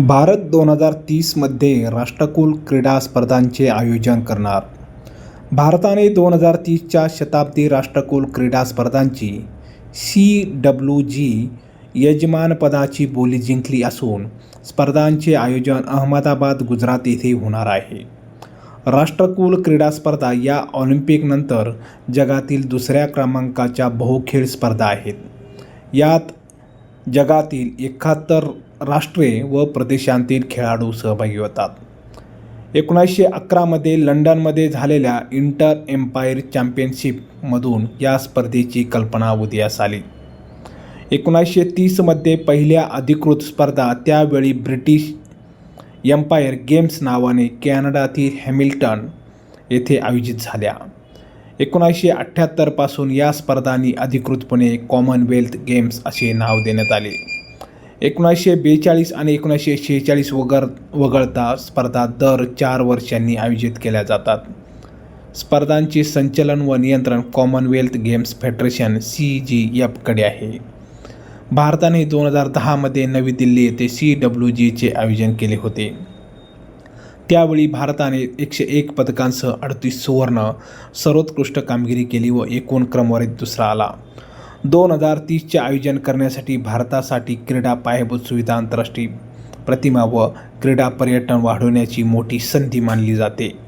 भारत दोन हजार तीसमध्ये राष्ट्रकुल क्रीडा स्पर्धांचे आयोजन करणार. भारताने दोन हजार तीसच्या शताब्दी राष्ट्रकुल क्रीडा स्पर्धांची सी डब्ल्यू जी यजमानपदाची बोली जिंकली असून स्पर्धांचे आयोजन अहमदाबाद गुजरात येथे होणार आहे. राष्ट्रकुल क्रीडा स्पर्धा या ऑलिम्पिकनंतर जगातील दुसऱ्या क्रमांकाच्या बहुखेळ स्पर्धा आहेत. यात जगातील एकाहत्तर राष्ट्रे व प्रदेशांतील खेळाडू सहभागी होतात. एकोणीसशे अकरामध्ये लंडनमध्ये झालेल्या इंटर एम्पायर चॅम्पियनशिपमधून या स्पर्धेची कल्पना उदयास आली. एकोणीसशे तीसमध्ये पहिल्या अधिकृत स्पर्धा त्यावेळी ब्रिटिश एम्पायर गेम्स नावाने कॅनडातील हॅमिल्टन येथे आयोजित झाल्या. एकोणीसशे अठ्ठ्याहत्तरपासून या स्पर्धांनी अधिकृतपणे कॉमनवेल्थ गेम्स असे नाव देण्यात आले. एकोणीसशे बेचाळीस आणि एकोणीसशे शेहेचाळीस वगळ वगळता स्पर्धा दर चार वर्षांनी आयोजित केल्या जातात. स्पर्धांचे संचलन व नियंत्रण Commonwealth Games Federation C G एफकडे आहे. भारताने दोन हजार दहामध्ये नवी दिल्ली येथे सी डब्ल्यू जीचे आयोजन केले होते. त्यावेळी भारताने एकशे एक पदकांसह अडतीस सुवर्ण सर्वोत्कृष्ट कामगिरी केली व एकूण क्रमवारीत दुसरा आला. दोन हजार तीसचे आयोजन करण्यासाठी भारतासाठी क्रीडा पायाभूत सुविधा आंतरराष्ट्रीय प्रतिमा व क्रीडा पर्यटन वाढवण्याची मोठी संधी मानली जाते.